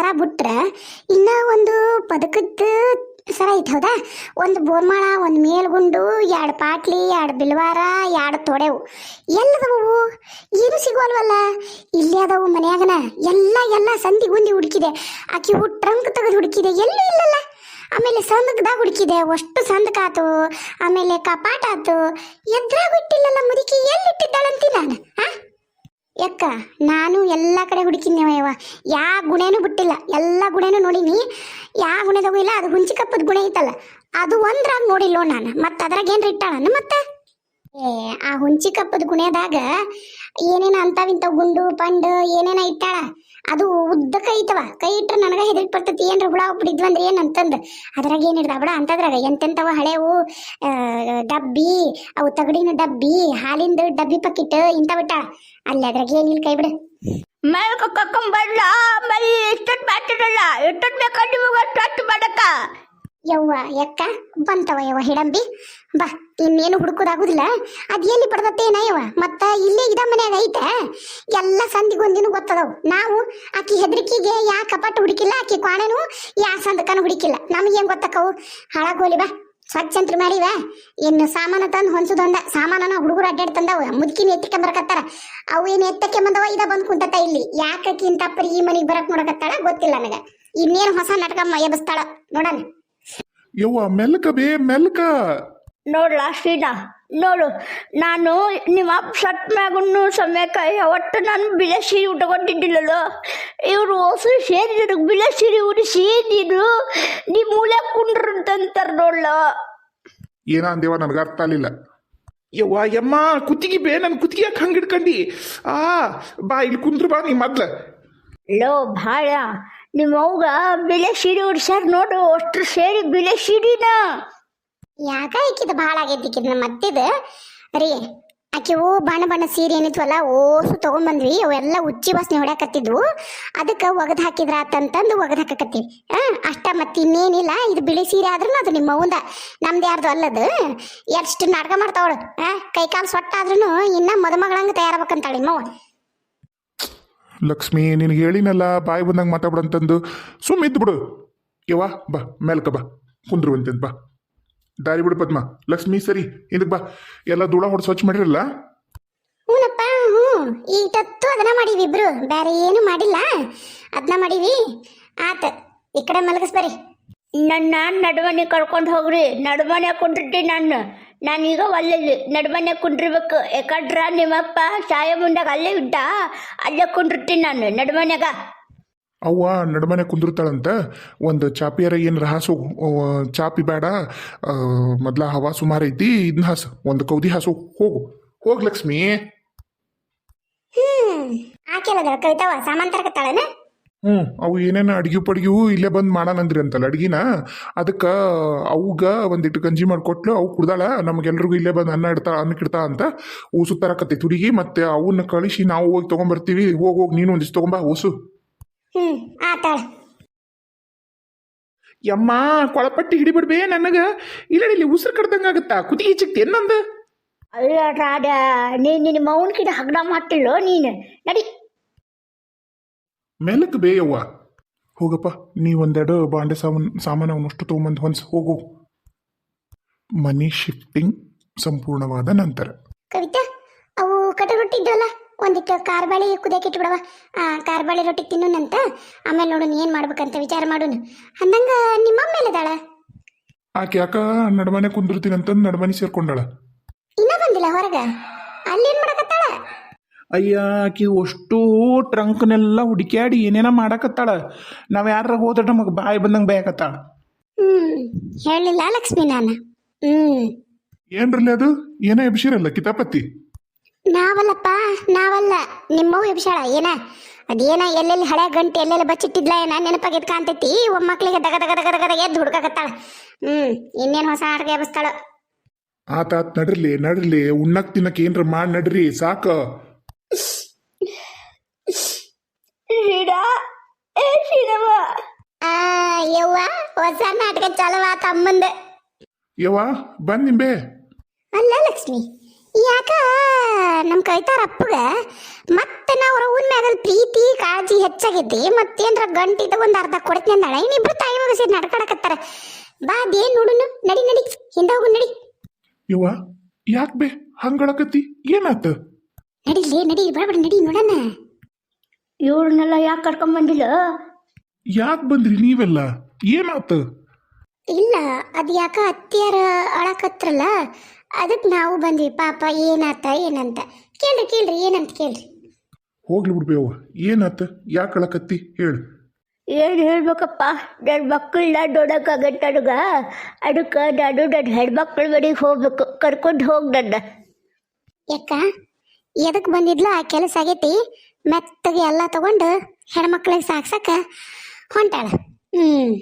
ಸರ ಬಿಟ್ರೆ ಇನ್ನ ಒಂದು ಪದಕದ ಸರ ಐತೆ, ಹೌದಾ? ಒಂದು ಬೋರ್ಮಾಳ, ಒಂದು ಮೇಲ್ಗುಂಡು, ಎರಡು ಪಾಟ್ಲಿ, ಎರಡು ಬಿಲ್ವಾರ, ಎರಡು ತೊಡೆವು. ಎಲ್ಲದವು ಏನು ಸಿಗೋಲ್ವಲ್ಲ ಇಲ್ಲೇ ಅದಾವು ಮನೆಯಾಗನ. ಎಲ್ಲ ಎಲ್ಲ ಸಂಧಿ ಗುಂದಿ ಹುಡುಕಿದೆ. ಆಕಿ ಟ್ರಂಕ್ ತೆಗೆದು ಹುಡುಕಿದೆ. ಎಲ್ಲೂ ಇಲ್ಲಲ್ಲ. ಆಮೇಲೆ ಸಂದಕದಾಗ ಹುಡುಕಿದೆ. ಅಷ್ಟು ಸಂದಕಾತು. ಆಮೇಲೆ ಕಪಾಟ ಆತು ಎದ್ರಾಗ ಇಟ್ಟಿಲ್ಲಲ್ಲ ಮುದುಕಿ? ಎಲ್ಲಿಟ್ಟಿದ್ದಾಳಂತಿ ನಾನು ಹಾ ಯಕ್ಕ ನಾನು ಎಲ್ಲ ಕಡೆ ಹುಡುಕಿದ್ನೇವ ಯಾವ ಗುಣೇನು ಬಿಟ್ಟಿಲ್ಲ, ಎಲ್ಲ ಗುಣೇನೂ ನೋಡೀನಿ. ಯಾವ ಗುಣದಾಗೂ ಇಲ್ಲ, ಅದು ಹುಂಚಿ ಕಪ್ಪದ ಗುಣ ಐತಲ್ಲ. ಅದು ಒಂದ್ರಾಗ ನೋಡಿಲ್ಲೋ ನಾನು, ಮತ್ತೆ ಅದ್ರಾಗ ಏನ್ರ ಇಟ್ಟಾಳನ ಮತ್ತೆ? ಏ, ಆ ಹುಂಚಿ ಕಪ್ಪದ ಗುಣದಾಗ ಏನೇನ ಅಂತಾವಿಂತ ಗುಂಡು, ಪಂಡು ಏನೇನ ಇಟ್ಟಾಳ? ಅದು ಉದ್ದ ಕೈ ಇತ್ತವ ಕೈ ಇಟ್ರೆ ನನಗೆ ಹೆದರಿಕೆ ಬರ್ತೈತಿ. ಏನ್ರ ಹುಳ ಬಿಡಿದ್ವು ಅಂದ್ರೆ ಏನಂತಂದ್ ಅದ್ರಾಗ ಏನ್ ಬಿಡ, ಅಂತದ್ರಾಗ ಎಂತೆಂತವ ಹಳೆವು ಡಬ್ಬಿ, ಅವು ತಗಡಿನ ಡಬ್ಬಿ, ಹಾಲಿಂದ ಡಬ್ಬಿ ಪಕ್ಕಿಟ್ ಇಂಥ ಬಿಟ್ಟ ಅಲ್ಲಿ ಅದ್ರಾಗ ಏನಿಲ್ಲ ಕೈ ಬಿಡು. ಮೇಲ್ಕ ಕಕ್ಕಂಬಲ್ಲ ಮಾಡ್ತಿರಲ್ಲ ಎಷ್ಟೊತ್ತು ಬೇಕಾದ್ರೆ ನಿಮಗೆ ಅಷ್ಟು ಮಾಡಕ್ಕ ಯವ್ವ ಯಕ್ಕ ಬಂತವ ಯವ್ವ ಹಿಡಂಬಿ? ಬಾ, ಇನ್ನೇನು ಹುಡುಕೋದಾಗುದಿಲ್ಲ. ಅದು ಎಲ್ಲಿ ಪಡ್ದತ್ತೇನ ಯವ್ವ? ಮತ್ತ ಇಲ್ಲೇ ಇದ ಮನ್ಯಾಗ ಐತೆ? ಎಲ್ಲ ಸಂದಿಗೊಂದಿನೂ ಗೊತ್ತದವು. ನಾವು ಆಕಿ ಹೆದರಿಕೆಗೆ ಯಾ ಕಪಾಟ ಹುಡುಕಿಲ್ಲ, ಆಕಿ ಕ್ವಾಣನು ಯಾ ಸಂದಕನ ಹುಡುಕಿಲ್ಲ. ನಮಗೇನ್ ಗೊತ್ತಕ್ಕವು? ಹಾಳಾಗೋಲಿ ಬಾ. ಸ್ವಚ್ಛ ಅಂತ ಮಾಡಿವ. ಇನ್ನು ಸಾಮಾನ ತಂದು ಹೊಂಸದೊಂದ ಸಾಮಾನನ ಹುಡುಗರು ಅಡ್ಡಾಡ್ ತಂದವ. ಮುದುಕಿನ ಎತ್ತಿಕೊಂಡ್ ಬರಕತ್ತಾರ ಅವು ಏನು ಎತ್ತಕ್ಕೆ ಬಂದವ? ಇದ ಬಂದ್ ಕುಂತತ್ತ ಇಲ್ಲಿ. ಯಾಕಿ ಇಂತ ಈ ಮನೆಗೆ ಬರಕ್ ನೋಡಕತ್ತಾಳ? ಗೊತ್ತಿಲ್ಲ ನನಗ. ಇನ್ನೇನು ಹೊಸ ನಾಟಕ ಎಬಸ್ತಾಳ? ನೋಡಣ. ಯವ್ವ ಮೆಲ್ಕ ಬೇ ಮೆಲ್ಕ. ನೋಡ್ಲಾ ಶ್ರೀನಾ ನೋಡು ನಾನು ನಿಮ್ಮ ಅಪ್ಪ ಮ್ಯಾಗುನ್ನು ಸಮಯಕ್ಕ ಯಾವತ್ತು ನಾನು ಬಿಳೆ ಸೀರೆ ಉಟ್ಕೊಂಡಿದ್ದಿಲ್ಲಲ್ಲ. ಇವರು ಹೊಸ ಸೇರಿ ಬಿಳೆ ಸೀರೆ ಉಡಿಸಿ ನೀನು ನೀ ಮೂಲೆ ಕುಂಡ್ರು ಅಂತಾರೆ ನೋಡ್ಲ. ಏನ ಅಂದೇವ ನನಗೆ ಅರ್ಥ ಆಗಲಿಲ್ಲ. ಯವ್ವ ಯಮ್ಮ ಕುತ್ತಿಗೆ ಬೇ ನನ್ನ ಕುತ್ತಿಗೆ ಯಾಕೆ ಹಂಗೆ ಹಿಡ್ಕಂಡಿ? ಆ ಬಾ ಇಲ್ಲಿ ಕುಂದ್ರು ಬಾ ನೀ ಮೊದ್ಲ. ಲೋ ಭಾಳ ನಿಮ್ಮ ಅವ್ಗ ಬಿಳೆ ಸೀರೆ ಉಡ್ಸ್ಯಾರ ನೋಡು, ಅಷ್ಟ್ರು ಸೇರಿ ಬಿಳೆ ಸೀರಿನ ಯಾಕ ಇಕ್ಕಿದ ಭಾಳ ಆಗೈತಿ ನಮ್ಮ ಮತ್ತಿದ? ರೀ, ಆಕೆ ಓ ಬಣ್ಣ ಬಣ್ಣ ಸೀರೆ ಏನಿತ್ವಲ್ಲ, ಓಸು ತಗೊಂಡ್ಬಂದ್ವಿ ಅವೆಲ್ಲ ಉಚ್ಚಿ ವಾಸನೆ ಹೊಡ್ಯಾಕತ್ತಿದ್ವು. ಅದಕ್ಕೆ ಒಗದು ಹಾಕಿದ್ರ ಅಂತಂದು ಒಗದು ಹಾಕಕತ್ತೀವಿ. ಹಾಂ, ಅಷ್ಟ ಮತ್ತೆ ಇನ್ನೇನಿಲ್ಲ, ಇದು ಬಿಳಿ ಸೀರೆ ಆದ್ರೂ ಅದು ನಿಮ್ಮ ಅವಂದ ನಮ್ದು ಯಾರ್ದು ಅಲ್ಲದು. ಎಷ್ಟು ನಾಟಕ ಮಾಡ್ತಾವಳು, ಹಾಂ ಕೈ ಕಾಲು ಸೊಟ್ಟಾದ್ರೂ ಇನ್ನ ಮದುಮಗಳಂಗೆ ತಯಾರಬೇಕಂತಾಳೆ ನಿಮ್ಮವ್ವ ಲಕ್ಷ್ಮಿ ನಿನಗೆ ಹೇಳಿನಲ್ಲ ಬಾಯಿ ಬಂದಂಗೆ ಮಾತಾಡ್ಬಿಡಂತಂದು ಸುಮ್ಮ ಇದ್ದು ಬಿಡು. ಯವ್ವ ಬಾ ಮೇಲ್ಕ ಬಾ. ಕುಂದ್ರು ಅಂತಂದು ಬಾ. ದಾರಿ ಬಿಡು ಪದ್ಮ. ಲಕ್ಷ್ಮಿ ಸರಿ ಇದಕ್ಕೆ ಬಾ. ಎಲ್ಲ ಧೂಳ ಹೊಡೆದು ಸ್ವಚ್ಛ ಮಾಡಿರಲ್ಲ? ಹ್ಞೂನಪ್ಪ ಹ್ಞೂ ಈಗ ತತ್ತು ಅದನ್ನ ಮಾಡೀವಿ ಇಬ್ರು. ಬೇರೆ ಏನು ಮಾಡಿಲ್ಲ. ಅದನ್ನ ಮಾಡೀವಿ. ಆತ ಈ ಕಡೆ ಮಲಗಿಸ್ಬರಿ ನನ್ನ ನಡುಮನೆ ಕರ್ಕೊಂಡು ಹೋಗ್ರಿ. ನಡುಮನೆ ಕುಂದ್ರಿ ನಾನು ನಾನೀಗ ಒಲ್ಲೆಲ್ಲಿ ನಡುಮನೆ ಕುಂಡ್ರಿಬೇಕು. ಯಾಕಡ್ರ ನಿಮ್ಮಪ್ಪ ಸಾಯ ಮುಂದಾಗ ಅಲ್ಲೇ ಇದ್ದ? ಅಲ್ಲೇ ಕುಂಡಿರ್ತೀನಿ ನಾನು. ನಡುಮನೆಗ ಅವ್ವ ನಡುಮನೆ ಕುಂದಿರ್ತಾಳಂತ. ಒಂದು ಚಾಪಿಯರ ಏನು ಹಾಸು ಚಾಪಿ ಬೇಡ. ಮೊದ್ಲ ಹವಾ ಸುಮಾರು ಐತಿ ಇದನ್ನ ಹಾಸು. ಒಂದು ಕೌದಿ ಹಾಸು ಹೋಗು ಹೋಗ್. ಲಕ್ಷ್ಮಿ. ಹ್ಮ್. ಆಕೆ ಕವಿತಾವ ಸಾಮಾನ್ ತರಕತ್ತಾಳನ ಹ್ಞೂ ಅವು ಏನೇನು ಅಡ್ಗಿ ಪಡ್ಗಿವು ಇಲ್ಲೇ ಬಂದು ಮಾಡಾನಂದ್ರಿ ಅಂತಲ್ಲ ಅಡ್ಗಿನ? ಅದಕ್ಕೆ ಅವ್ಗ ಒಂದಿಟ್ಟು ಗಂಜಿ ಮಾಡಿಕೊಟ್ಲು ಅವು ಕುಡ್ದಾಳ ನಮಗೆಲ್ರಿಗೂ ಇಲ್ಲೇ ಬಂದು ಅನ್ನ ಇಡ್ತಾ ಅಂತ ಊಸು ತರಕತ್ತೈತಿ ಹುಡುಗಿ ಮತ್ತೆ ಅವನ್ನ ಕಳಿಸಿ ನಾವು ಹೋಗಿ ತೊಗೊಂಬರ್ತೀವಿ ಹೋಗಿ ಹೋಗಿ ನೀನು ಒಂದಿಷ್ಟು ತೊಗೊಂಬಾ ಊಸು. ಹ್ಞೂ ಆತಾಳ ಯಮ್ಮ ಕೊಳಪಟ್ಟಿ ಹಿಡಿಬಿಡ್ಬೇ ನನಗೆ. ಇಲ್ಲ ಇಲ್ಲಿ ಉಸಿರು ಕಡ್ದಂಗಾಗತ್ತಾ ಕುತ್ತಿಗೆ ಚಿಕ್ತಿ ಏನಂದ? ಅಲ್ಲ ರಾಡ ನೀ ನಿನ್ನ ಮೌನ್ ಕಿಡ ಹಗ್ಡ ಮಾಡ್ತಿಲ್ಲೋ ನೀನು? ನಡಿ. ಮೆಲಕ್ ಬೇಯವ್ವ ಹೋಗಪ್ಪ ನೀ ಒಂದೆರಡು ಬಾಂಡೆ ಸಾಮಾನು ಸಾಮಾನು ಅವನಷ್ಟು ತೊಗೊಂಬಂದು ಹೊನ್ಸ್ ಹೋಗು. ಮನಿ ಶಿಫ್ಟಿಂಗ್ ಸಂಪೂರ್ಣವಾದ ನಂತರ. ಕವಿತಾ ಅವು ಕಟ ರೊಟ್ಟಿ ಇದ್ದವಲ್ಲ ಒಂದಿಟ್ಟು ಕಾರ್ಬಾಳಿ ಕುದಿಯಕ್ಕೆ ಇಟ್ಬಿಡವ ಆ ಕಾರ್ಬಾಳಿ ರೊಟ್ಟಿ ತಿನ್ನೋಣಂತ ಆಮೇಲೆ ನೋಡೋಣ ಏನ್ ಮಾಡ್ಬೇಕಂತ ವಿಚಾರ ಮಾಡೋಣ ಅಂದಂಗ ನಿಮ್ಮ ಅಮ್ಮ ಆಕೆ ಯಾಕ ನಡ್ಮನೆ ಕುಂದಿರ್ತೀನಿ ಅಂತಂದು ನಡ್ಮನೆ ಸೇರ್ಕೊಂಡಾಳ. ಇನ್ನ ಬಂದಿಲ್ಲ ಹೊರಗ? ಅಲ್ಲೇನ್ ಮಾಡಕತ್ತಾಳ? ಅಯ್ಯ ಆಕಿ ಅಷ್ಟು ಟ್ರಂಕ್ನೆಲ್ಲ ಹುಡುಕ್ಯಾಡಿ ಏನೇನೋ ಮಾಡಾಕತ್ತಾಳ. ನಾವು ಯಾರ ಹೋದ್ರೆ ನಮಗೆ ಬಾಯಿ ಬಂದಂಗೆ ಬೇಯಕತ್ತಾಳ. ಹ್ಮ್ ಹೇಳಿಲ್ಲ ಲಕ್ಷ್ಮಿ ನಾನು. ಹ್ಮ್. ಏನ್ರಲ್ಲಿ ಅದು? ಏನೋ ಎಬ್ಸಿರಲ್ಲ ಕಿತಾಪತಿ? ನಾವಲ್ಲಪ್ಪ ನಾವಲ್ಲ. ನಿಮ್ಮವ್ ಎಬ್ಸಾಳ ಏನ? ಅದೇನ ಎಲ್ಲೆಲ್ಲಿ ಹಳೆ ಗಂಟೆ ಎಲ್ಲೆಲ್ಲಿ ಬಚ್ಚಿಟ್ಟಿದ್ಲ ಏನ? ನೆನಪಾಗಿದ್ ಕಾಣ್ತೈತಿ. ಒಮ್ಮಕ್ಳಿಗೆ ದಗ ದಗ ದಗ ದಗ ಎದ್ದು ಹುಡ್ಕಾಕತ್ತಾಳ. ಹ್ಮ್ ಇನ್ನೇನು ಹೊಸ ನಾಟಕ ಎಬ್ಸ್ತಾಳ ಆತ ಆತ್ ನಡ್ರಲಿ ನಡ್ರಲಿ. ಉಣ್ಣಕ್ ತಿನ್ನಕ್ ಏನ್ರ ಮಾಡಿ ನಡ್ರಿ ಸಾಕ. ಶ್ರೀಡ ಏ ಸಿನಿಮಾ ಆ ಯವ್ವ ಹೊಸ ನಾಟಕ ಚಾಲವ ತಮ್ಮಂದ. ಯವ್ವ ಬಂದ್ ನಿಂಬೆ. ಅಲ್ಲ ಲಕ್ಷ್ಮಿ ಯಾಕ ನಮ್ಮ ಕೈತಾರ ಅಪ್ಪಗ ಮತ್ತೆ ನಾವು ಅವ್ರ ಮ್ಯಾಗಲ್ ಪ್ರೀತಿ ಕಾಳಜಿ ಹೆಚ್ಚಾಗೈತಿ ಮತ್ತೇನ್ರ ಗಂಟಿದ ಒಂದು ಅರ್ಧ ಕೊಡ್ತೀನಿ ಅಂದಾಳ. ಇನ್ನಿಬ್ರು ತಾಯಿ ಮಗ ಸೇರಿ ನಡ್ಕಡಕತ್ತಾರ ಬಾ ಅದೇನ್ ನೋಡುನು ನಡಿ ನಡಿ ಹಿಂದ ಹೋಗು ನಡಿ. ಯವ್ವ ಯಾಕೆ ಬೇ ಹಂಗಳಕತ್ತಿ ಏನಾತ? ನಡಿಲಿ ನಡಿ ಬಡಬಡ ನಡಿ ನೋಡಣ ಇವ್ರನ್ನೆಲ್ಲ ಯಾಕೆ ಕರ್ಕೊಂಬಂದಿಲ್ಲ ಯಾಕೆ ಬಂದ್ರಿ ನೀವೆಲ್ಲ? ಏನಾತ? ಇಲ್ಲ ಅದು ಯಾಕ ಅತ್ತಿಯಾರ ಅಳಕತ್ರಲ್ಲ? ಅದಕ್ಕೆ ನಾವು ಬಂದ್ವಿ. ಪಾಪ ಏನಾತ ಏನಂತ. ಕೇಳ್ರಿ ಕೇಳ್ರಿ ಏನಂತ ಕೇಳ್ರಿ. ಹೋಗ್ಲಿ ಬಿಡ್ಬೇವ ಏನಾತ? ಯಾಕೆ ಅಳಕತ್ತಿ? ಹೇಳು. ಏನು ಹೇಳ್ಬೇಕಪ್ಪ? ನನ್ನ ಮಕ್ಕಳನ್ನ ನೋಡೋಕ್ಕಾಗತ್ತೆ ನನಗೆ ಅದಕ್ಕೆ ನಾನು ನನ್ನ ಹೆಣ್ಮಕ್ಳ ಮನೆಗೆ ಹೋಗ್ಬೇಕು. ಕರ್ಕೊಂಡು ಹೋಗಿ ನನ್ನ. ಯಾಕ? ಎದಕ್ ಬಂದಿದ್ಲು ಆ ಕೆಲಸ ಆಗೈತಿ? ಮೆತ್ತಗೆ ಎಲ್ಲ ತಗೊಂಡು ಹೆಣ್ಮಕ್ಳಿಗೆ ಸಾಕ್ಸಕ ಹೊಂಟಾಳ. ಹ್ಮ್,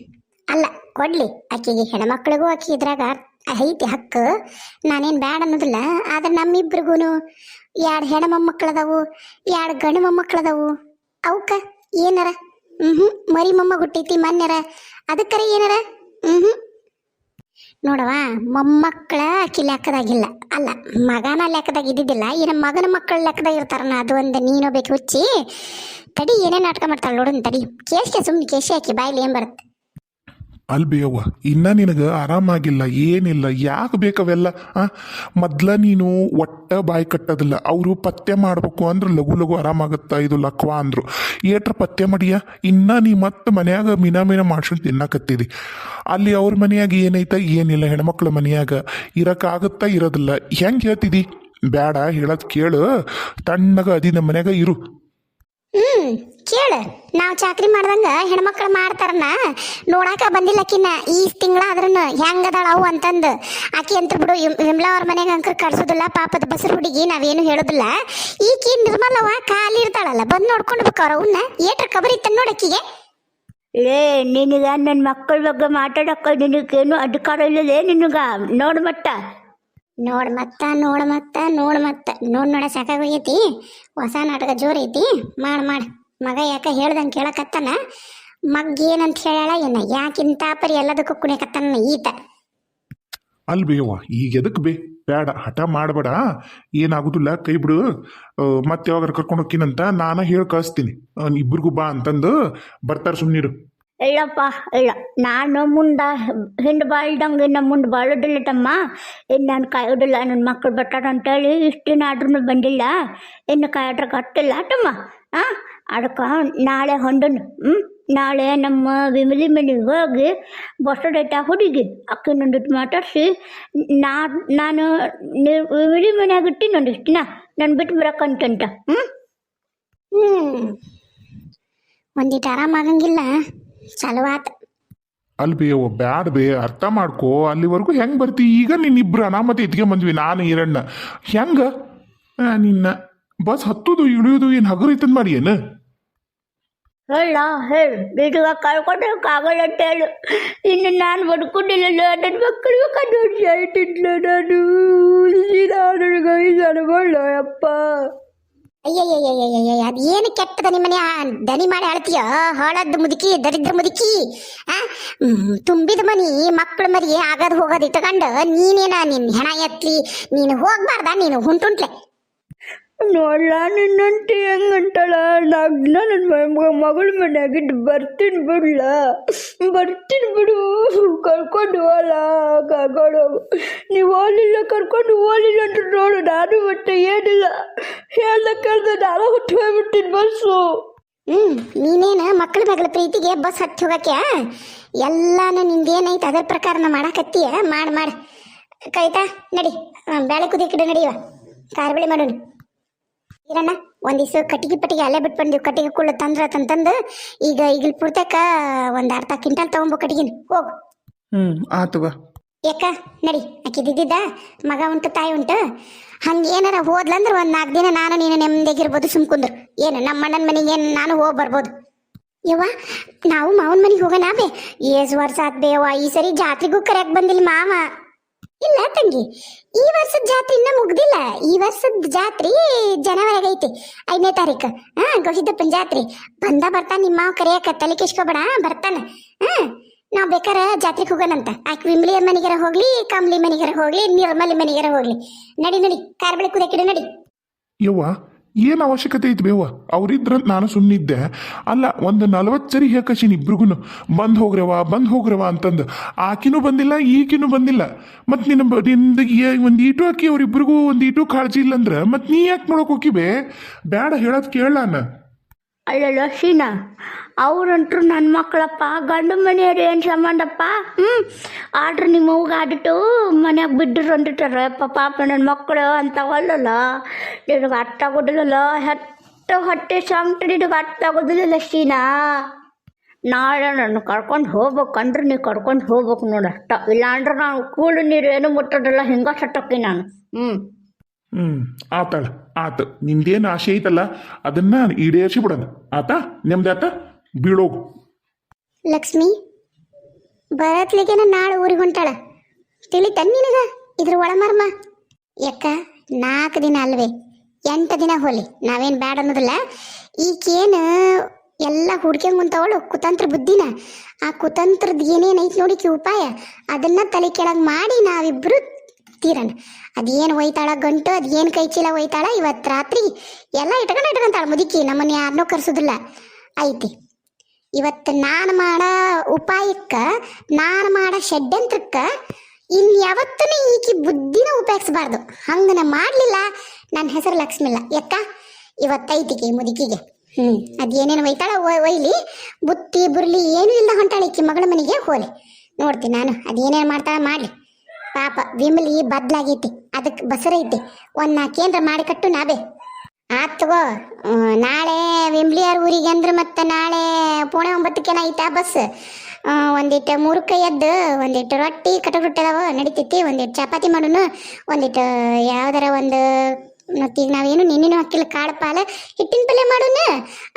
ಅಲ್ಲ, ಕೊಡ್ಲಿ. ಆಕೆಗೆ ಹೆಣ್ಮಕ್ಳಿಗೂ ಆಕೆ ಇದ್ರಾಗ ಐತಿ ಹಕ್ಕು. ನಾನೇನು ಬ್ಯಾಡ ಅನ್ನೋದಿಲ್ಲ. ಆದ್ರೆ ನಮ್ಮಿಬ್ರಿಗೂ ಎರಡು ಹೆಣ್ಣು ಮೊಮ್ಮಕ್ಕಳದಾವು ಎರಡು ಗಂಡು ಮೊಮ್ಮಕ್ಕಳದಾವು. ಅವಕ್ಕ ಏನಾರ? ಹ್ಞೂ ಮರಿ ಮೊಮ್ಮಗ ಹುಟ್ಟೈತಿ ಮನ್ಯರ. ಅದಕ್ಕರ ಏನಾರ? ಹ್ಞೂ ನೋಡವ ಮೊಮ್ಮಕ್ಕಳ ಆಕಿ ಲೆಕ್ಕದಾಗಿಲ್ಲ. ಅಲ್ಲ, ಮಗನ ಲೆಕ್ಕದಾಗ ಇದ್ದಿದ್ದಿಲ್ಲ ಏನು ಮಗನ ಮಕ್ಕಳ ಲೆಕ್ಕದಾಗ ಇರ್ತಾರನ ಅದು ಒಂದು ನೀನು ಬೇಕು ಹುಚ್ಚಿ. ತಡಿ ಏನೇ ನಾಟಕ ಮಾಡ್ತಾಳೆ ನೋಡೋಣ ತಡಿ. ಕೇಸಿಗೆ ಸುಮ್ಮನೆ ಕೇಸಿ ಹಾಕಿ, ಬಾಯಲ್ಲಿ ಏನು ಬರುತ್ತೆ? ಅಲ್ಬೇ ಅವ್ವ, ಇನ್ನ ನಿನಗೆ ಆರಾಮಾಗಿಲ್ಲ, ಏನಿಲ್ಲ, ಯಾಕೆ ಬೇಕವೆಲ್ಲ, ಆ? ಮೊದ್ಲ ನೀನು ಒಟ್ಟ ಬಾಯಿ ಕಟ್ಟೋದಿಲ್ಲ, ಅವರು ಪತ್ತೆ ಮಾಡ್ಬೇಕು ಅಂದ್ರೆ ಲಘು ಲಘು ಆರಾಮಾಗುತ್ತಾ, ಇದು ಲಕ್ವ ಅಂದ್ರು. ಏಟ್ರ ಪತ್ತೆ ಮಾಡಿಯ? ಇನ್ನ ನೀ ಮತ್ತೆ ಮನ್ಯಾಗ ಮಿನ ಮಿನ ಮಾಡ್ಸ್ಕೊಂಡು ತಿನ್ನಕತ್ತಿದಿ. ಅಲ್ಲಿ ಅವ್ರ ಮನೆಯಾಗ ಏನೈತ? ಏನಿಲ್ಲ, ಹೆಣ್ಮಕ್ಳ ಮನ್ಯಾಗ. ಇರೋಕ್ಕಾಗುತ್ತಾ ಇರೋದಿಲ್ಲ. ಹೆಂಗೆ ಹೇಳ್ತಿದಿ? ಬೇಡ ಹೇಳೋದು ಕೇಳು. ತಣ್ಣಗ ಅದಿ ನಮ್ಮ ಮನ್ಯಾಗ ಇರು. ಕೇಳ. ನಾವು ಚಾಕ್ರಿ ಮಾಡ್ದಂಗ ಹೆಣ್ಮಕ್ಳು ಮಾಡ್ತಾರನ? ನೋಡಾಕ ಬಂದಿಲ್ಲ ಆಕಿನ ಈ ತಿಂಗಳ ಆದ್ರೂನು ಹೆಂಗದಾಳ ಅವು ಅಂತಂದು. ಆಕಿ ಅಂತ ಬಿಡು ವಿಮ್ಲಾ ಅವ್ರ ಮನೆಗೆ ಅಂಕರ್ ಕಳ್ಸೋದಿಲ್ಲ ಪಾಪದ ಬಸರು ಹುಡುಗಿ ನಾವೇನು ಹೇಳೋದಿಲ್ಲ. ಈಕಿ ನಿರ್ಮಲವ ಖಾಲಿ ಇರ್ತಾಳಲ್ಲ ಬಂದು ನೋಡ್ಕೊಂಡು ಬೇಕು ಅವ್ರ ಅವನ್ನ ಏಟ್ರ ಕಬರಿ ಇತ್ತ ನೋಡಕ್ಕಿಗೆ ಲೇ ನಿನಗ ನನ್ನ ಮಕ್ಕಳ ಬಗ್ಗೆ ಮಾತಾಡಕ್ಕ ನಿನಗೇನು ಅಧಿಕಾರ ಇಲ್ಲದೆ ನಿನಗ? ನೋಡು ಮಟ್ಟ ನೋಡ್ ಮತ್ತ ನೋಡ್ ಮತ್ತ ನೋಡ್ ಮತ್ತ. ನೋಡ್ ನೋಡ ಸಾಕಾಗೋಗೈತಿ ಹೊಸ ನಾಟಕ ಜೋರ್ ಐತಿ. ಮಾಡ್ ಮಾಡ್. ಮಗ ಯಾಕ ಹೇಳ್ದಂಗೆ ಕೇಳಕತ್ತಾನ? ಮಗ್ ಏನಂತ ಹೇಳ ಏನ? ಯಾಕಿಂತ ಪರಿ ಎಲ್ಲದಕ್ಕೂ ಕುಣಿಯಕತ್ತಾನ ಈತ? ಅಲ್ ಬೇವ ಈಗ ಎದಕ್ ಬೇ? ಬೇಡ ಹಠ ಮಾಡಬೇಡ. ಏನಾಗುದಿಲ್ಲ ಕೈ ಬಿಡು. ಮತ್ತೆ ಯಾವಾಗ ಕರ್ಕೊಂಡು ಹೋಗ್ತೀನಂತ ನಾನು ಹೇಳಿ ಕಳಿಸ್ತೀನಿ. ಇಬ್ರಿಗೂ ಬಾ ಅಂತಂದು ಬರ್ತಾರೆ ಸುಮ್ಮನಿರು ಇಲ್ಲಪ್ಪ ಇಲ್ಲ. ನಾನು ಮುಂದೆ ಹಿಂದೆ ಬಾಳ್ದಂಗೆ ಇನ್ನು ಮುಂದೆ ಬಾಳೋದಿಲ್ಲ ತಮ್ಮ. ಇನ್ನು ನಾನು ಕಾಯೋದಿಲ್ಲ ನನ್ನ ಮಕ್ಕಳು ಬರ್ತಾರ ಅಂತೇಳಿ ಇಷ್ಟು ದಿನ ಆದ್ರೂ ಬಂದಿಲ್ಲ. ಇನ್ನು ಕಾಯೋದ್ರ ಗೊತ್ತಿಲ್ಲ ತಮ್ಮ. ಹಾಂ ಅದಕ್ಕೆ ನಾಳೆ ಹೊಂಡನು ಹ್ಞೂ ನಾಳೆ ನಮ್ಮ ವಿಮಲಿ ಮನೆಗೆ ಹೋಗಿ ಬಸಡೈತ ಹುಡುಗಿ ಅಕ್ಕನೊಂದಿಟ್ಟು ಮಾತಾಡಿಸಿ ನಾ ನಾನು ನಿ- ವಿಮಲಿ ಮನ್ಯಾಗ ಇಟ್ಟು ಒಂದಿಷ್ಟು ದಿನ ನಾನು ಬಿಟ್ಟು ಬರಕಂತಂತ ಹ್ಞೂ ಹ್ಞೂ ಒಂದಿಟ್ಟು ಆರಾಮಾಗಂಗಿಲ್ಲ ಚಲವಾತ ಅಲ್ಲಿ ಬೇ ಬ್ಯಾಡ ಬೇ ಅರ್ಥ ಮಾಡ್ಕೋ ಅಲ್ಲಿವರೆಗೂ ಹೆಂಗೆ ಬರ್ತಿ? ಈಗ ನಿನ್ನಿಬ್ರು ಅನಾಮತಿ ಎತ್ಗೆ ಬಂದ್ವಿ ನಾನು ಈರಣ್ಣ. ಹೆಂಗೆ? ನಿನ್ನ ಬಸ್ ಹತ್ತೋದು ಇಳಿಯೋದು ಏನು ಹಗರಿತಂದ್ ಮಾಡಿ ಏನು? ಹೇಳ, ಹೇಳು. ನಿನಗ ಕಳ್ಕೊಳಕ್ಕಾಗಲ್ಲ ಅಂತ ಹೇಳು. ಇನ್ನು ನಾನು ಬದುಕೊಂಡಿಲ್ಲ ನನ್ನ ಮಕ್ಕಳು ಕಣ್ಣು ಆಯ್ತಿದ್ಲ ನಾನು. ನನಗೆ ಅನ್ಕೊಳ್ಳ, ಅಪ್ಪ. ಅಯ್ಯಯ್ಯಯ್ಯಯ್ಯಯ್ಯ ಅದೇನು ಕೆಟ್ಟದ ನಿಮ್ಮನೆ? ದನಿ ಮಾಡಿ ಆಳ್ತೀಯ ಹಾಳದ್ದು ಮುದುಕಿ, ದರಿದ್ರ ಮುದುಕಿ? ಆ? ತುಂಬಿದ ಮನಿ ಮಕ್ಕಳ ಮರಿ, ಆಗದ್ ಹೋಗೋದ್ ಇಟ್ಕೊಂಡು ನೀನೇನ ನಿನ್ನ ಹೆಣ ಎತ್ಲಿ? ನೀನು ಹೋಗ್ಬಾರ್ದ? ನೀನು ಹುಂಟುಂಟ್ಲೆ? ನೋಡ್ಲ ನಿನ್ನಂಟಿ ಹೆಂಗಂಟಳ ನಗ್ನ ನನ್ನ ಮಗಳ ಮನೆಯಾಗಿಟ್ಟು ಬರ್ತೀನಿ ಬಿಡ್ಲ? ಬರ್ತೀನಿ ಬಿಡು ಕರ್ಕೊಂಡು ಹೋಲ ಕರ್ಕೊಂಡು ಹೋಗು. ನೀವು ಹೋಲಿಲ್ಲ ಕರ್ಕೊಂಡು ಹೋಲಿಲ್ಲ ಅಂತ ನೋಡು ನಾನು ಮತ್ತೆ ಏನಿಲ್ಲ. ಹೇಳ್ದ ಕೇಳ್ದೆ ನಾನು ಹುಟ್ಟು ಹೋಗ್ಬಿಡ್ತೀನಿ ಬಸ್ಸು. ಹ್ಮ್ ನೀನೇನ ಮಕ್ಕಳ ಮಗಳ ಪ್ರೀತಿಗೆ ಬಸ್ ಹತ್ತಿ ಹೋಗಕ್ಕೆ ಎಲ್ಲಾನು ನಿಂದೇನೈತೆ ಅದರ ಪ್ರಕಾರನ ಮಾಡಾಕತ್ತೀಯ? ಮಾಡಿ ಮಾಡಿ. ಕೈತಾ ನಡಿ ಆ, ಬ್ಯಾಳೆ ಕುದಿ ಕಡೆ ನಡಿಯವ ಕಾರ್ಬಳಿ ಮಾಡೋಣ. ಇರಣ್ಣ ಒಂದಿವ್ಸ ಕಟ್ಟಿಗೆ ಪಟ್ಟಿಗೆ ಅಲ್ಲೇ ಬಿಟ್ಟು ಬಂದಿವಿ. ಕಟ್ಟಿಗೆ ಕುಳ್ಳು ತಂದ್ರ ತಂತಂದು ಈಗ ಈಗಿಲ್ ಪೂರ್ತಕ ಒಂದ್ ಅರ್ಧ ಕ್ವಿಂಟಲ್ ತಗೊಂಬೋ ಕಟ್ಟಿಗೆನ. ಹೋಗು. ಆತು ಬಾ. ಯಾಕ ನಡಿ. ಆಕಿದ್ದಿದ್ದ ಮಗ ಉಂಟು ತಾಯಿ ಉಂಟು. ಹಂಗ ಏನಾರ ಹೋದ್ಲಂದ್ರ ಒಂದ್ ನಾಲ್ಕು ದಿನ ನಾನು ನೀನು ನೆಮ್ಮದಿಯಾಗಿರ್ಬೋದು ಸುಮ್ಕುಂದ್ರು ಏನು ನಮ್ಮ ಅಣ್ಣನ ಮನೆಗೆ ಏನು ನಾನು ಹೋಗಿ ಬರ್ಬೋದು? ಯವ್ವ ನಾವು ಮಾವನ ಮನೆಗೆ ಹೋಗೋಣ ಬೇ. ಏಸ್ ವರ್ಷ ಆತ್ ಬೇವ ಈ ಸರಿ ಜಾತ್ರೆಗೂ ಕರೆಯಕ್ ಬಂದಿಲ್ಲ ಮಾವ. ಇಲ್ಲ ತಂಗಿ. ಈ ವರ್ಷದ ಜಾತ್ರೆ ಇನ್ನ ಮುಗ್ದಿಲ್ಲ. ಈ ವರ್ಷದ ಜಾತ್ರೆ ಜನವರಿ ಐತಿ ಐದನೇ ತಾರೀಕು. ಹಾ, ಗವಿಸಿದ್ದಪ್ಪನ ಜಾತ್ರೆ. ಬಂದ ಬರ್ತಾನ ನಿಮ್ಮ ಕರೆಯಕ. ತಲೆ ಬರ್ತಾನೆ ಬರ್ತಾನ. ಹಾ, ನಾವ್ ಬೇಕಾರ ಜಾತ್ರೆಗೆ ಹೋಗೋಣಂತ. ಆಕೆ ವಿಮ್ಲಿ ಮನೆಗಾರ ಹೋಗ್ಲಿ, ಕಮ್ಲಿ ಮನೆಗಾರ ಹೋಗ್ಲಿ, ನಿರ್ಮಲಿ ಮನೆಗಾರ ಹೋಗ್ಲಿ. ನಡಿ ನಡಿ, ಕಾರ್ ಬೆಳೆ ಕುದಕಿಡ ನಡಿ. ಯವ್ವ ಏನು ಅವಶ್ಯಕತೆ ಐತಿ ಬೇವ ಅವ್ರಿದ್ರಂತ ನಾನು ಸುಮ್ಮನಿದ್ದೆ ಅಲ್ಲ, ಒಂದು ನಲವತ್ತು ಸರಿ ಹೇಕಶಿನಿ ಇಬ್ರಿಗೂ ಬಂದು ಹೋಗ್ರವ ಬಂದು ಹೋಗ್ರವ ಅಂತಂದು. ಆಕಿನೂ ಬಂದಿಲ್ಲ, ಈಕಿನೂ ಬಂದಿಲ್ಲ. ಮತ್ತು ನಿನ್ನ ನಿಂದ ಒಂದು ಈಟು ಹಾಕಿ ಅವ್ರಿಬ್ರಿಗೂ ಒಂದು ಈಟು ಕಾಳಜಿ ಇಲ್ಲ ಅಂದ್ರೆ ಮತ್ತು ನೀ ಯಾಕೆ ನೋಡೋಕೆ ಹೋಗಿಬೇ ಬೇಡ ಹೇಳೋದು ಕೇಳಾನ ಅಲ್ಲಲ್ಲ, ಶೀನಾ ಅವ್ರಂಟ್ರು ನನ್ನ ಮಕ್ಕಳಪ್ಪ ಗಂಡು ಮನೆಯವ್ರು ಏನು ಸಂಬಂಧಪ್ಪ? ಹ್ಞೂ ಆಡ್ರು ನಿಮ್ಮ ಅವ್ಗೆ ಆಡಿಟ್ಟು ಮನ್ಯಾಗ ಬಿಡ್ರು ಅಂದಿಟ್ಟಾರೆ ಪಾಪ ನನ್ನ ಮಕ್ಕಳು ಅಂತವಲ್ಲಲ್ಲ ನಿನಗೆ ಅರ್ಥ ಆಗೋದಿಲ್ಲಲ್ಲ, ಹೆತ್ತ ಹೊಟ್ಟೆ ಸಂಕಟ ನಿನಗೆ ಅರ್ಥ ಆಗೋದಿಲ್ಲಲ್ಲ ಶೀನಾ? ನಾಳೆ ನಾನು ಕರ್ಕೊಂಡು ಹೋಗ್ಬೇಕಂದ್ರೆ ನೀವು ಕರ್ಕೊಂಡು ಹೋಗ್ಬೇಕು ನೋಡಿ ಅಷ್ಟ ಇಲ್ಲಾಂದ್ರೆ ನಾನು ಕೂಳು ನೀರು ಏನು ಮುಟ್ಟೋದಿಲ್ಲ, ಹಿಂಗೆ ಸಟ್ಟೋಕ್ಕಿ ನಾನು. ಹ್ಞೂ ಹ್ಞೂ ಆತಾಳ. ಆತ. ನಿಂದೇನು ಆಸೆ ಐತಲ್ಲ, ಅದನ್ನ ಈಡೇರಿಸಿ ಬಿಡೋಣ ಆತ, ನೆಮ್ಮದಿ ಆತ, ಬೀಳೋಗು. ಲಕ್ಷ್ಮಿ, ಬರತ್ಲಿಗೆನ ನಾಳೆ ಊರಿಗೆ ಹೊಂಟಾಳ. ತಿಳಿತ ನಿನಗ, ಇದ್ರ ಒಳಮರ್ಮ. ಯಾಕ ನಾಲ್ಕು ದಿನ ಅಲ್ವೇ, ಎಂಟು ದಿನ ಹೋಲಿ, ನಾವೇನು ಬ್ಯಾಡ ಅನ್ನೋದಿಲ್ಲ. ಈಕೇನು ಎಲ್ಲ ಹುಡ್ಕ್ಯಂಗ್ ಕುಂತವಳು, ಕುತಂತ್ರ ಬುದ್ಧಿನ. ಆ ಕುತಂತ್ರದ ಏನೇನು ಐತಿ ನೋಡಿಕಿ ಉಪಾಯ, ಅದನ್ನ ತಲೆ ಕೆಳಗೆ ಮಾಡಿ ನಾವಿಬ್ರು ತೀರಣ. ಅದೇನು ಒಯ್ತಾಳ ಗಂಟು, ಅದೇನು ಕೈ ಚೀಲ ಒಯ್ತಾಳ ಇವತ್ತು ರಾತ್ರಿ ಎಲ್ಲ ಇಟ್ಕೊಂಡು ಇಟ್ಕೊಂತಾಳ ಮುದುಕಿ, ನಮ್ಮನ್ನ ಯಾರನ್ನೂ ಕರ್ಸೋದಿಲ್ಲ. ಐತಿ. ಇವತ್ತು ನಾನು ಮಾಡ ಉಪಾಯಕ್ಕ, ನಾನು ಮಾಡ ಷಡ್ಯಂತ್ರಕ್ಕ, ಇನ್ ಯಾವತ್ತೂ ಈಕಿ ಬುದ್ಧಿನ ಉಪಯೋಗಿಸ್ಬಾರ್ದು. ಹಂಗ ನಾ ಮಾಡ್ಲಿಲ್ಲ. ನನ್ನ ಹೆಸರು ಲಕ್ಷ್ಮಿಲ್ಲ. ಯಾಕ ಇವತ್ತೈತಿಗೆ ಮುದುಕಿಗೆ. ಹ್ಮ್. ಅದೇನೇನು ಒಯ್ತಾಳ ಒಯ್- ಒಯ್ಲಿ ಬುತ್ತಿ, ಬುರ್ಲಿ ಏನೂ ಇಲ್ಲ ಹೊಂಟಾಳ ಈಕಿ ಮಗಳ ಮನೆಗೆ? ಹೋಲಿ. ನೋಡ್ತೀನಿ ನಾನು. ಅದೇನೇನು ಮಾಡ್ತಾಳ? ಮಾಡ್ಲಿ. ಪಾಪ ವಿಮಲಿ ಬದ್ಲಾಗೈತಿ. ಅದಕ್ಕೆ ಬಸರೈತಿ. ಒಂದು ನಾಲ್ಕೇನ್ರ ಮಾಡಿ ಕಟ್ಟು ನಾವೇ ಆತ್ ತಗೋ ಹ್ಮ್, ನಾಳೆ ವಿಂಬ್ಲಿಯಾರ್ ಊರಿಗೆ ಅಂದ್ರೆ ಮತ್ತೆ ನಾಳೆ ಪುಣೆ ಒಂಬತ್ತಕ್ಕೇನ ಐತಾ ಬಸ್. ಆ, ಒಂದಿಟ್ಟು ಮುರುಕ ಎದ್ದು ಒಂದಿಟ್ಟು ರೊಟ್ಟಿ ಕಟಕ್ ರೊಟ್ಟಿ ಅದಾವ ನಡಿತೈತಿ ಒಂದಿಟ್ಟು ಚಪಾತಿ ಮಾಡೋನು ಒಂದಿಟ್ಟು ಯಾವ್ದಾರ ಒಂದು ಮತ್ತೀಗ ನಾವೇನು ನಿನ್ನೇನು ಹಾಕಿಲ್ಲ ಕಾಳು ಪಾಲ ಹಿಟ್ಟಿನ ಪಲ್ಯ ಮಾಡೋಣ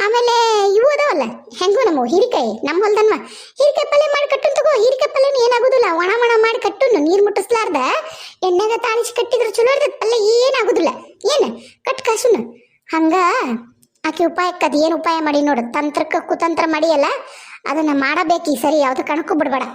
ಆಮೇಲೆ ಇವು ಅದಾವಲ್ಲ, ಹೆಂಗೋ ನಮ್ಮ ಹೀರಿಕಾಯಿ ನಮ್ಮ ಹೊಲ್ದನ್ವ. ಹೀರಿಕಾಯಿ ಪಲ್ಯ ಮಾಡಿ ಕಟ್ಟುನ್ ತಗೋ, ಹೀರಿಕಾಯಿ ಪಲ್ಯನ ಏನಾಗೋದಿಲ್ಲ. ಒಣ ಒಣ ಮಾಡಿ ಕಟ್ಟುನು, ನೀರು ಮುಟ್ಟಿಸ್ಲಾರ್ದ, ಎಣ್ಣೆಗ ತಾಳಿಸಿ ಕಟ್ಟಿದ್ರೆ ಚಲೋ ಇರ್ತೈತೆ ಪಲ್ಯ ಏನಾಗೋದಿಲ್ಲ. ಏನು? ಕಟ್ ಕಾಸುನು. ಹಂಗ ಆಕೆ ಉಪಾಯಕ್ಕೆ ಅದು ಏನು ಉಪಾಯ ಮಾಡಿ ನೋಡು, ತಂತ್ರಕ್ಕೆ ಕುತಂತ್ರ ಮಾಡಿಯಲ್ಲ, ಅದನ್ನ ಮಾಡಬೇಕು ಈ ಸರಿ, ಯಾವ್ದು ಕಣಕ್ಕೂ ಬಿಡ್ಬೇಡ.